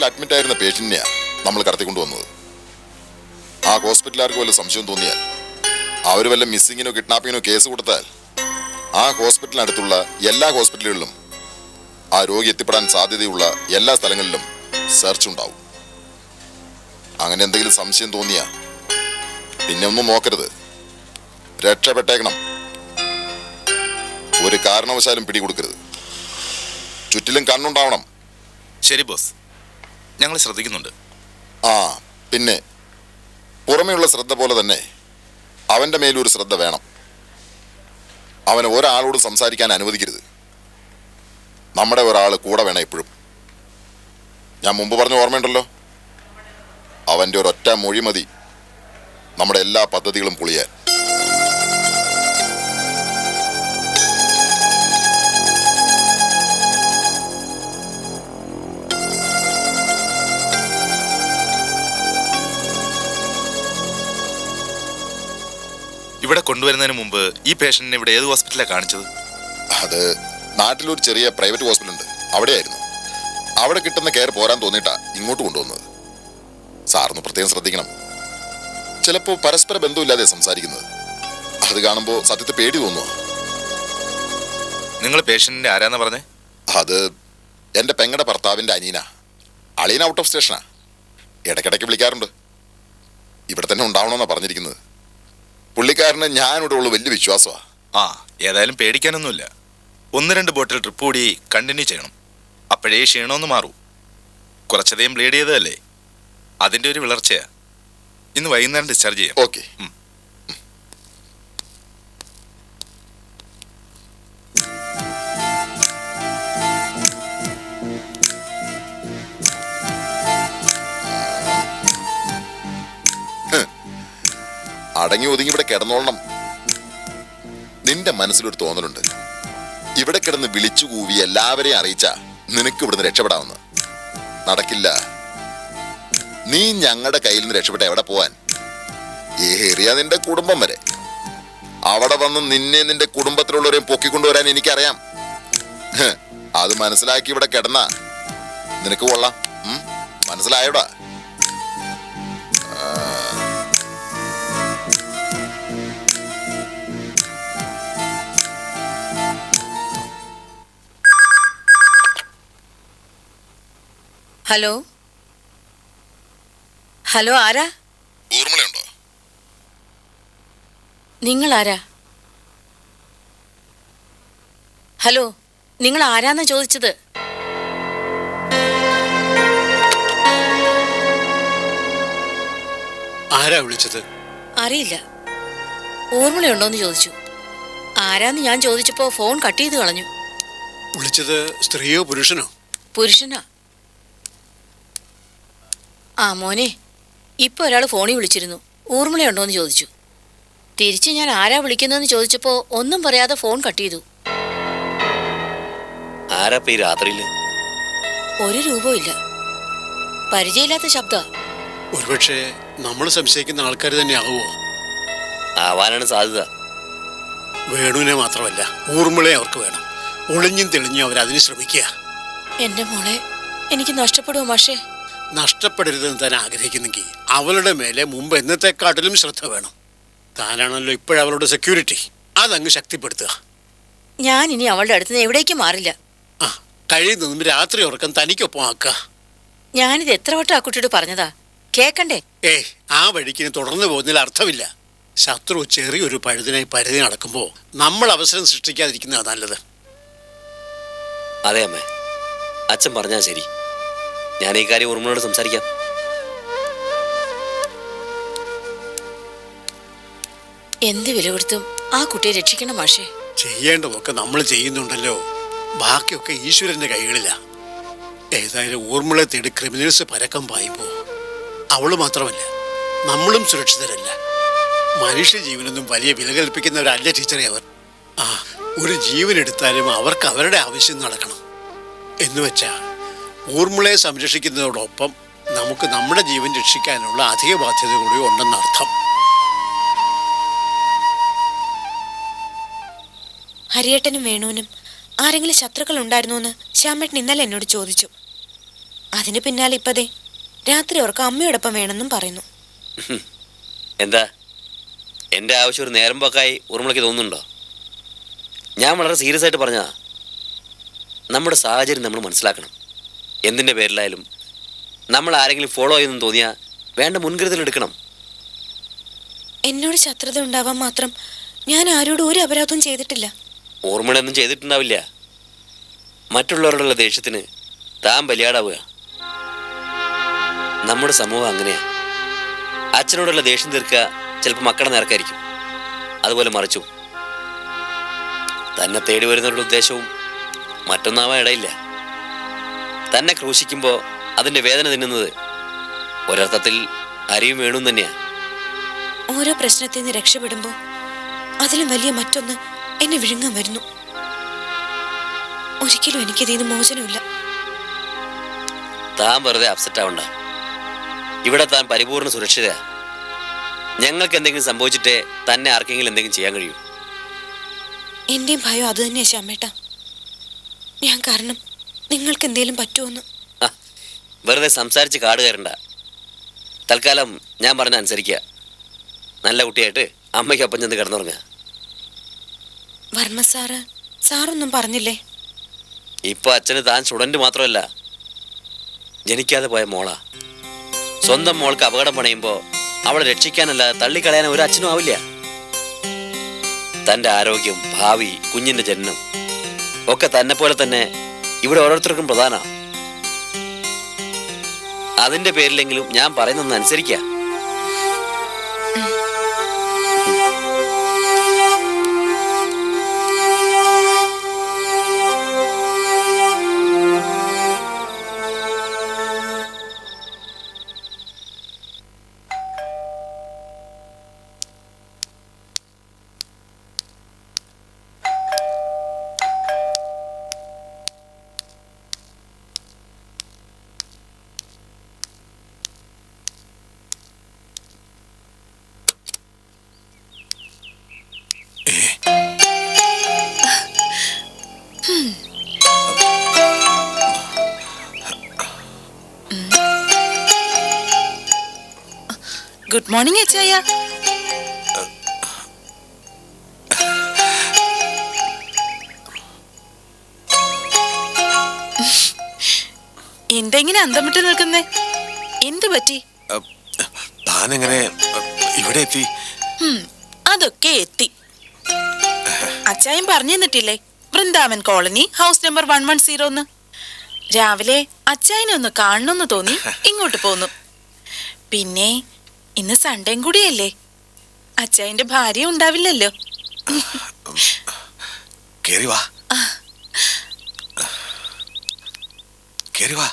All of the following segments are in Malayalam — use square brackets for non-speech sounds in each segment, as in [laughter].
ഹോസ്പിറ്റലിൽ അഡ്മിറ്റ് ആയിരുന്ന പേഷ്യന്റിനെയാണ് നമ്മൾ കടത്തിക്കൊണ്ടുവന്നത്. ആ ഹോസ്പിറ്റലുകാർക്ക് വല്ല സംശയം തോന്നിയാൽ അവർ വല്ല മിസ്സിങ്ങിനോ കിഡ്നാപ്പിങ്ങിനോ കേസ് കൊടുത്താൽ ആ ഹോസ്പിറ്റലിനടുത്തുള്ള എല്ലാ ഹോസ്പിറ്റലുകളിലും ആ രോഗി എത്തിപ്പെടാൻ സാധ്യതയുള്ള എല്ലാ സ്ഥലങ്ങളിലും സെർച്ച് ഉണ്ടാവും. അങ്ങനെ എന്തെങ്കിലും സംശയം തോന്നിയാ പിന്നെ ഒന്നും നോക്കരുത്. രക്ഷപ്പെട്ടേക്കണം. ഒരു കാരണവശാലും പിടികൊടുക്കരുത്. ചുറ്റിലും കണ്ണുണ്ടാവണം. ശരി ബോസ്. ഞങ്ങൾ ശ്രദ്ധിക്കുന്നുണ്ട്. ആ പിന്നെ പുറമെയുള്ള ശ്രദ്ധ പോലെ തന്നെ അവന്റെ മേലൊരു ശ്രദ്ധ വേണം. അവന് ഒരാളോട് സംസാരിക്കാൻ അനുവദിക്കരുത്. നമ്മുടെ ഒരാൾ കൂടെ വേണം എപ്പോഴും. ഞാൻ മുമ്പ് പറഞ്ഞ ഓർമ്മയുണ്ടല്ലോ? അവന്റെ ഒരൊറ്റ മൊഴി മതി. നമ്മുടെ എല്ലാ പദ്ധതികളും പൊളിയാൻ. ഇവിടെ കൊണ്ടുവരുന്നതിന് മുമ്പ് ഈ പേഷ്യന്റിനെ ഇവിടെ ഏത് ഹോസ്പിറ്റലാണ് കാണിച്ചത്? അത് നാട്ടിലൊരു ചെറിയ പ്രൈവറ്റ് ഹോസ്പിറ്റൽ ഉണ്ട്. അവിടെയായിരുന്നു. അവിടെ കിട്ടുന്ന കെയർ പോരാൻ തോന്നിയിട്ടാ ഇങ്ങോട്ട് കൊണ്ടുവന്നത്. സാറിന് പ്രത്യേകം ശ്രദ്ധിക്കണം. ചിലപ്പോൾ പരസ്പര ബന്ധമില്ലാതെ സംസാരിക്കുന്നത്. അത് കാണുമ്പോൾ സത്യത്തെ പേടി തോന്നുക നിങ്ങൾ പേഷ്യന്റിന്റെ ആരാന്ന് പറഞ്ഞേ? അത് എന്റെ പെങ്ങടെ ഭർത്താവിന്റെ അനീന അളീന ഔട്ട് ഓഫ് സ്റ്റേഷനാ ഇടയ്ക്കിടയ്ക്ക് വിളിക്കാറുണ്ട്. ഇവിടെ തന്നെ ഉണ്ടാവണമെന്നാണ് പറഞ്ഞിരിക്കുന്നത്. പുള്ളിക്കാരന് ഞാനിവിടെ ഉള്ള വലിയ വിശ്വാസമാണ് ആ ഏതായാലും പേടിക്കാനൊന്നുമില്ല. ഒന്ന് രണ്ട് ബോട്ടിൽ ട്രിപ്പ് കൂടി കണ്ടിന്യൂ ചെയ്യണം. അപ്പോഴേ ക്ഷീണമൊന്ന് മാറൂ. കുറച്ചധികം ബ്ലീഡ് ചെയ്തതല്ലേ? അതിന്റെ ഒരു വിളർച്ചയാ. ഇന്ന് വൈകുന്നേരം ഡിസ്ചാർജ് ചെയ്യാം. ഓക്കെ അടങ്ങി ഒതുങ്ങി ഇവിടെ കിടന്നോളണം. നിന്റെ മനസ്സിലൊരു തോന്നലുണ്ട്. ഇവിടെ കിടന്ന് വിളിച്ചു കൂവി എല്ലാവരെയും അറിയിച്ച നിനക്ക് ഇവിടുന്ന് രക്ഷപ്പെടാമെന്ന് നടക്കില്ല. നീ ഞങ്ങളുടെ കയ്യിൽ നിന്ന് രക്ഷപ്പെട്ട എവിടെ പോവാൻ? ഏറിയ നിന്റെ കുടുംബം വരെ. അവിടെ വന്ന് നിന്നെ നിന്റെ കുടുംബത്തിലുള്ളവരെയും പൊക്കിക്കൊണ്ടുവരാൻ എനിക്കറിയാം. അത് മനസ്സിലാക്കി ഇവിടെ കിടന്ന. നിനക്ക് കൊള്ളാം. മനസ്സിലായോടാ? ഹലോ? ഹലോ ആരാ? ഊർമിളയുണ്ടോ? നിങ്ങൾ ആരാ ഹലോ നിങ്ങൾ ആരാന്നാ ചോദിച്ചത്? ആരാ വിളിച്ചത്? അറിയില്ല. ഓർമ്മയുണ്ടോന്ന് ചോദിച്ചു. ആരാന്ന് ഞാൻ ചോദിച്ചപ്പോ ഫോൺ കട്ട് ചെയ്ത് കളഞ്ഞു. വിളിച്ചത് സ്ത്രീയോ പുരുഷനോ? പുരുഷനാ. ആ മോനെ. ഇപ്പൊ ഒരാൾ ഫോണിൽ വിളിച്ചിരുന്നു. ഊർമിളയുണ്ടോന്ന് ചോദിച്ചു. തിരിച്ച് ഞാൻ ആരാ വിളിക്കുന്നതെന്ന് ചോദിച്ചപ്പോൾ ഒന്നും പറയാതെ ഫോൺ കട്ട് ചെയ്തു. ഈ ഒരു രൂപവും ഇല്ല. പരിചയമില്ലാത്ത ശബ്ദ. ഒരുപക്ഷെ നമ്മൾ സംശയിക്കുന്ന ആൾക്കാർ തന്നെ ആവുമോ ആവാനാണ് സാധ്യത. വേണുവിനെ മാത്രമല്ല ഊർമിളെ അവർക്ക് വേണം. ഒളിഞ്ഞും തെളിഞ്ഞും അവരതിന് അതിന് ശ്രമിക്കുക. എന്റെ മോളെ എനിക്ക് നഷ്ടപ്പെടുമോ മാഷേ? നഷ്ടപ്പെടരുതെന്ന് താൻ ആഗ്രഹിക്കുന്നെങ്കിൽ അവളുടെ മേലെ മുമ്പ് എന്നത്തെക്കാട്ടിലും ശ്രദ്ധ വേണം. താനാണല്ലോ ഇപ്പോഴവളുടെ സെക്യൂരിറ്റി അതങ്ങ് ശക്തിപ്പെടുത്തുക. ഞാൻ ഇനി അവളുടെ അടുത്ത് നിന്ന് എവിടേക്കും മാറില്ല. ആ കഴിയുന്നതും രാത്രി ഉറക്കം തനിക്കൊപ്പം ആക്കുക. ഞാനിത് എത്ര വട്ടം ആ കുട്ടിയോട് പറഞ്ഞതാ? കേക്കണ്ടേ? ഏയ് ആ വഴിക്ക് ഇനി തുടർന്നു പോകുന്നതിൽ അർത്ഥമില്ല. ശത്രു ചെറിയൊരു പഴുതിനായി പരിധി നടക്കുമ്പോൾ നമ്മൾ അവസരം സൃഷ്ടിക്കാതിരിക്കുന്നതാണ് നല്ലത്. അതെ അമ്മേ. അച്ഛൻ പറഞ്ഞാ ശരി. ഞാൻ ഈ കാര്യം ഉറുമനോട് സംസാരിക്കാം. എന്ത് വില കൊടുത്തും ആ കുട്ടിയെ രക്ഷിക്കണം മാഷേ. ചെയ്യേണ്ടതൊക്കെ നമ്മൾ ചെയ്യുന്നുണ്ടല്ലോ. ബാക്കിയൊക്കെ ഈശ്വരന്റെ കൈകളിലാ. ഏതായാലും ഊർമിളെ തേടി ക്രിമിനൽസ് പരക്കം പായിപ്പോ അവൾ മാത്രമല്ല നമ്മളും സുരക്ഷിതരല്ല. മനുഷ്യ ജീവനൊന്നും വലിയ വില കൽപ്പിക്കുന്നവരല്ല ടീച്ചറെ അവർ. ആ ഒരു ജീവൻ എടുത്താലും അവർക്ക് അവരുടെ ആവശ്യം നടക്കണം. എന്ന് വെച്ചാ ഊർമിളയെ സംരക്ഷിക്കുന്നതോടൊപ്പം നമുക്ക് നമ്മുടെ ജീവൻ രക്ഷിക്കാനുള്ള അധിക ബാധ്യത കൂടി ഉണ്ടെന്നർത്ഥം ഹരിയേട്ടനും വേണുവിനും ആരെങ്കിലും ശത്രുക്കൾ ഉണ്ടായിരുന്നോന്ന് ശ്യാമേട്ടൻ ഇന്നലെ എന്നോട് ചോദിച്ചു. അതിന് പിന്നാലെ ഇപ്പതേ രാത്രി അവർക്ക് അമ്മയോടൊപ്പം വേണമെന്നും പറയുന്നു. എന്താ? എന്റെ ആവശ്യം ഒരു നേരം പോക്കായി ഉറുമളയ്ക്ക് തോന്നുന്നുണ്ടോ? ഞാൻ വളരെ സീരിയസ് ആയിട്ട് പറഞ്ഞതാ. നമ്മുടെ സാഹചര്യം നമ്മൾ മനസ്സിലാക്കണം. എന്തിന്റെ പേരിലായാലും നമ്മൾ ആരെങ്കിലും ഫോളോ ചെയ്യുന്നു തോന്നിയാൽ വേണ്ട മുൻകരുതൽ എടുക്കണം. എന്നോട് ശത്രുത ഉണ്ടാവാൻ മാത്രം ഞാൻ ആരോടും ഒരു അപരാധവും ചെയ്തിട്ടില്ല. ഓർമ്മകളൊന്നും ചെയ്തിട്ടുണ്ടാവില്ല. മറ്റുള്ളവരോടുള്ള ദേഷ്യത്തിന് താൻ ബലിയാടാവുക. നമ്മുടെ സമൂഹം അങ്ങനെയാ. അച്ഛനോടുള്ള ദേഷ്യം തീർക്കുക ചിലപ്പോൾ മക്കളെ നേർക്കായിരിക്കും. അതുപോലെ മറിച്ചു. തന്നെ തേടി വരുന്നവരുടെ ഉദ്ദേശവും മറ്റൊന്നാവാൻ ഇടയില്ല. തന്നെ ക്രൂശിക്കുമ്പോൾ അതിന്റെ വേദന തിന്നുന്നത് ഒരർത്ഥത്തിൽ അരിയും വേണു തന്നെയാ. ഓരോ പ്രശ്നത്തിൽ നിന്ന് രക്ഷപ്പെടുമ്പോൾ അതിലും വലിയ മറ്റൊന്ന് എന്നെ വിഴുങ്ങാൻ വരുന്നു. ഒരിക്കലും എനിക്കിതിൽ നിന്ന് മോചനമില്ല. താൻ വെറുതെ അപ്സെറ്റ് ആവണ്ട. ഇവിടെ താൻ പരിപൂർണ സുരക്ഷിതയാ. ഞങ്ങൾക്ക് എന്തെങ്കിലും സംഭവിച്ചിട്ടേ തന്നെ ആർക്കെങ്കിലും എന്തെങ്കിലും ചെയ്യാൻ കഴിയൂ. എന്റെയും ഭയം അത് തന്നെയാ ശ്യാമേട്ട. ഞാൻ കാരണം നിങ്ങൾക്ക് എന്തേലും പറ്റുമോന്ന് വെറുതെ സംസാരിച്ച് കാട് കയറണ്ട. തൽക്കാലം ഞാൻ പറഞ്ഞ അനുസരിക്കുക നല്ല കുട്ടിയായിട്ട് അമ്മയ്ക്കൊപ്പം ചെന്ന് കിടന്നുറങ്ങുക വർമ്മ സാറ് സാറൊന്നും പറഞ്ഞില്ലേ? ഇപ്പൊ അച്ഛന് താൻ സ്റ്റുഡന്റ് മാത്രമല്ല ജനിക്കാതെ പോയ മോളാ. സ്വന്തം മോൾക്ക് അപകടം പണയുമ്പോ അവളെ രക്ഷിക്കാനല്ലാതെ തള്ളിക്കളയാൻ ഒരു അച്ഛനും ആവില്ല. തന്റെ ആരോഗ്യം ഭാവി കുഞ്ഞിന്റെ ജനനം ഒക്കെ തന്നെ പോലെ തന്നെ ഇവിടെ ഓരോരുത്തർക്കും പ്രധാന. അതിന്റെ പേരിലെങ്കിലും ഞാൻ പറയുന്നൊന്ന് അനുസരിക്കുക മോർണിംഗ് അച്ചായ എന്തെങ്ങനെ അന്തം വിട്ട് നിൽക്കുന്നേ? എന്തു പറ്റി? താനെങ്ങനെ ഇവിടെ എത്തി? അതൊക്കെ എത്തി. അച്ചായൻ പറഞ്ഞു തന്നിട്ടില്ലേ? Vrindavan colony house number one one zero ഒന്ന് രാവിലെ അച്ചായനെ ഒന്ന് കാണണമെന്ന് തോന്നി [laughs] ഇങ്ങോട്ട് പോന്നു. പിന്നെ ഇന്ന് സൺഡേയും കൂടിയല്ലേ? അച്ചായന്റെ ഭാര്യ ഉണ്ടാവില്ലല്ലോ. കേറി വാ. കേറി വാ.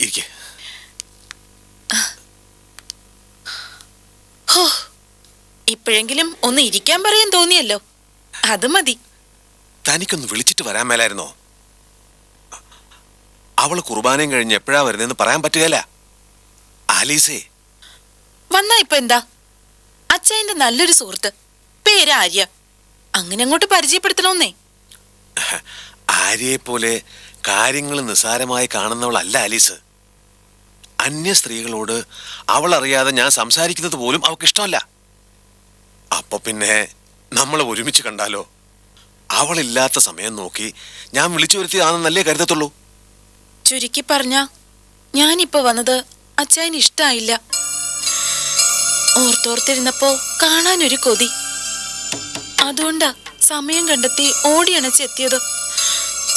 ഇരിക്കെ. ഇപ്പോഴെങ്കിലും ഒന്ന് ഇരിക്കാൻ പറയാൻ തോന്നിയല്ലോ. അത് മതി. തനിക്കൊന്ന് വിളിച്ചിട്ട് വരാൻ മേലായിരുന്നോ? അവൾ കുർബാനയും കഴിഞ്ഞ് എപ്പോഴാ വരുന്നതെന്ന് പറയാൻ പറ്റുകയില്ല ആലീസേ. വന്നാ ഇപ്പൊ എന്താ? അച്ഛന്റെ നല്ലൊരു സുഹൃത്ത്. പേര് ആര്യ. അങ്ങനെ അങ്ങോട്ട് പരിചയപ്പെടുത്തണമെന്നേ ആര്യയെ പോലെ കാര്യങ്ങൾ നിസ്സാരമായി കാണുന്നവളല്ല ആലീസ്. അന്യ സ്ത്രീകളോട് അവൾ അറിയാതെ ഞാൻ സംസാരിക്കുന്നത് പോലും അവൾക്ക് ഇഷ്ടമല്ല അപ്പൊ പിന്നെ നമ്മൾ ഒരുമിച്ച് കണ്ടാലോ? അവളില്ലാത്ത സമയം നോക്കി ഞാൻ വിളിച്ചു വരുത്തിയതാണെന്നല്ലേ കരുതത്തുള്ളൂ? ചുരുക്കി പറഞ്ഞ ഞാനിപ്പോ വന്നത് അച്ചായന് ഇഷ്ടായില്ല. ഓർത്തോർത്തിരുന്നപ്പോ കാണാനൊരു കൊതി. അതുകൊണ്ടാ സമയം കണ്ടെത്തി ഓടി അണച്ചെത്തിയത്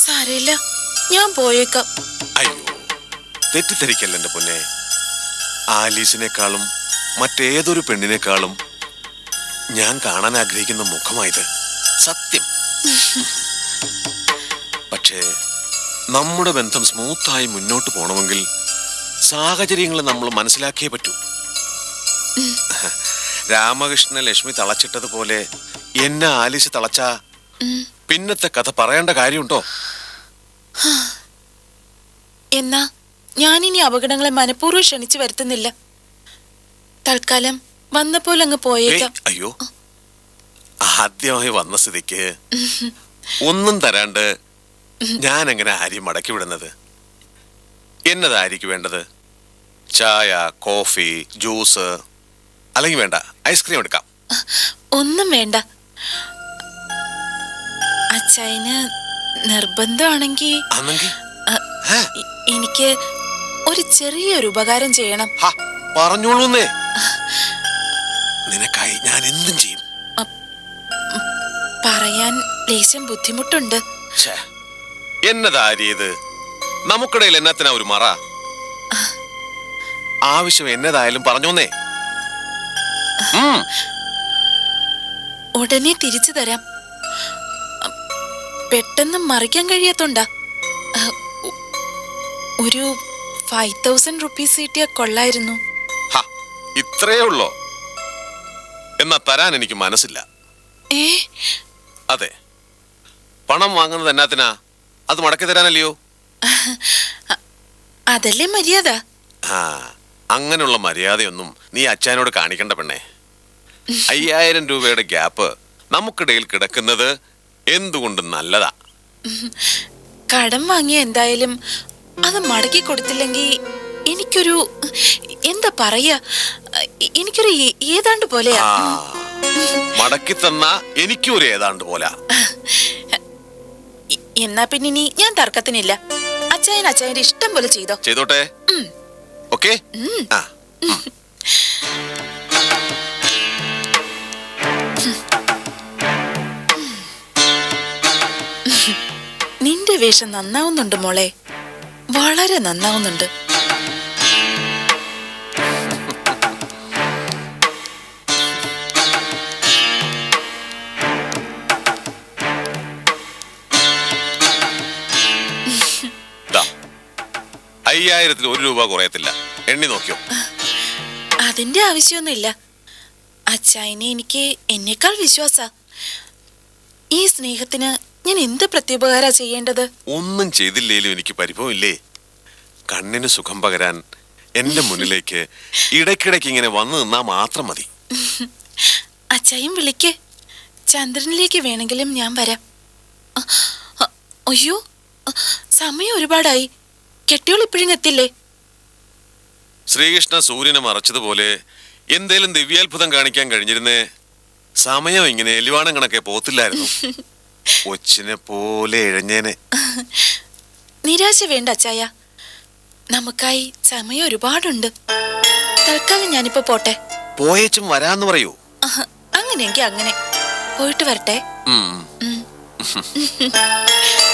സാരയില്ല ഞാൻ പോയേക്കാം. അയ്യോ തെറ്റിദ്ധരിക്കല്ല എന്റെ പൊന്നെ? ആലീസിനേക്കാളും മറ്റേതൊരു പെണ്ണിനേക്കാളും ഞാൻ കാണാൻ ആഗ്രഹിക്കുന്ന മുഖമായത് സത്യം. [laughs] പക്ഷേ നമ്മുടെ ബന്ധം സ്മൂത്തായി മുന്നോട്ട് പോകണമെങ്കിൽ സാഹചര്യങ്ങൾ നമ്മൾ മനസ്സിലാക്കിയേ പറ്റൂ. രാമകൃഷ്ണ ലക്ഷ്മി തളച്ചിട്ടതുപോലെ എന്നെ ആലിസ് തളച്ച പിന്നത്തെ കഥ പറയേണ്ട കാര്യമുണ്ടോ? എന്നാ ഞാനിനി അപകടങ്ങളെ മനഃപൂർവം ക്ഷണിച്ചു വരുത്തുന്നില്ല. തൽക്കാലം വന്നപ്പോൾ അങ്ങ് പോയേക്കാം. അയ്യോ. ആദ്യമായി വന്ന സ്ഥിതിക്ക് ഒന്നും തരാണ്ട് ഞാൻ എങ്ങനെ ആര്യം മടക്കി വിടുന്നത്? എന്നതായിരിക്കും വേണ്ടത്? ചായ കോഫി ജ്യൂസ് അല്ലെങ്കിൽ വേണ്ട ഐസ്ക്രീം എടുക്കാം. ഒന്നും വേണ്ട. അച്ചായന് നിർബന്ധമാണെങ്കിൽ എനിക്ക് ഒരു ചെറിയൊരു ഉപകാരം ചെയ്യണം. പറഞ്ഞോളൂന്നേ. നിനക്കായി ഞാൻ എന്തും ചെയ്യും. പറയാൻ ലേശം ബുദ്ധിമുട്ടുണ്ട്. എന്നതാരിയത് നമുക്കിടയിൽ എന്നത്തിനാ ഒരു മറ? ആവശ്യം എന്നതായാലും പറഞ്ഞോന്നേ ഉടനെ തിരിച്ചു തരാം. പെട്ടെന്ന് മറിക്കാൻ കഴിയാത്തോണ്ടാ. ഒരു ഫൈവ് തൗസൻഡ് റുപ്പീസ് കിട്ടിയാ കൊള്ളായിരുന്നു. ഇത്രേ ഇത്രയേ ഉള്ളോ? എന്നാ തരാൻ എനിക്ക് മനസ്സില്ല. അതെ. പണം വാങ്ങുന്നത് എന്നാത്തിനാ? അത് മടക്കി തരാനല്ലയോ? [laughs] അതല്ലേ മര്യാദ? ആ അങ്ങനെയുള്ള മര്യാദയൊന്നും നീ അച്ഛനോട് കാണിക്കണ്ട പെണ്ണേ. അയ്യായിരം രൂപയുടെ ഗ്യാപ്പ് നമുക്കിടയിൽ കിടക്കുന്നത് എന്തുകൊണ്ട് നല്ലതാ? [laughs] കടം വാങ്ങിയ എന്തായാലും അത് മടക്കി കൊടുത്തില്ലെങ്കിൽ എനിക്കൊരു എന്താ പറയ എനിക്കൊരു ഏതാണ്ട് പോലെയാ. മടക്കി തന്ന എനിക്കൊരു ഏതാണ്ട് പോലാ. [laughs] എന്നാ പിന്നെ ഇനി ഞാൻ തർക്കത്തിനില്ല. അച്ചായൻ അച്ചായന്റെ ഇഷ്ടം പോലെ ചെയ്തോ. ചെയ്തോട്ടെ. ഓക്കെ? ആ. നിന്റെ വേഷം നന്നാവുന്നുണ്ട് മോളെ. വളരെ നന്നാവുന്നുണ്ട്. അയ്യായിരത്തിൽ ഒരു രൂപ കുറയത്തില്ല. എണ്ണി നോക്കിയോ? അതിന്റെ ആവശ്യമൊന്നുമില്ല. അച്ചായനെ എനിക്ക് എന്നെക്കാൾ വിശ്വാസ. ഈ സ്നേഹത്തിന് ഞാൻ എന്ത് പ്രത്യുപകാര ചെയ്യേണ്ടത്? ഒന്നും ചെയ്തില്ലേലും എനിക്ക് പരിഭവമില്ലേ? കണ്ണിന് സുഖം പകരാൻ എന്റെ മുന്നിലേക്ക് ഇടയ്ക്കിടയ്ക്ക് ഇങ്ങനെ വന്നു നിന്നാ മാത്രം മതി. അച്ചായും വിളിക്ക്. ചന്ദ്രനിലേക്ക് വേണമെങ്കിലും ഞാൻ വരാം. അയ്യോ സമയം ഒരുപാടായി. കെട്ടിയോൾ ഇപ്പോഴും എത്തില്ലേ? ശ്രീകൃഷ്ണ സൂര്യനെ മറച്ചതുപോലെ എന്തേലും ദിവ്യാത്ഭുതം കാണിക്കാൻ കഴിഞ്ഞിരുന്നേ സമയം ഇങ്ങനെ എലിവാണം കണക്കെ പോത്തില്ലായിരുന്നു. [laughs] കൊച്ചിനെ പോലെ ഇഴഞ്ഞേനെ നിരാശ വേണ്ട അച്ചായ. നമുക്കായി സമയം ഒരുപാടുണ്ട്. തൽക്കാലം ഞാനിപ്പോ പോട്ടെ. പോയേച്ചും വരാന്ന് പറയൂ. അങ്ങനെയെങ്കി അങ്ങനെ. പോയിട്ട് വരട്ടെ. [laughs]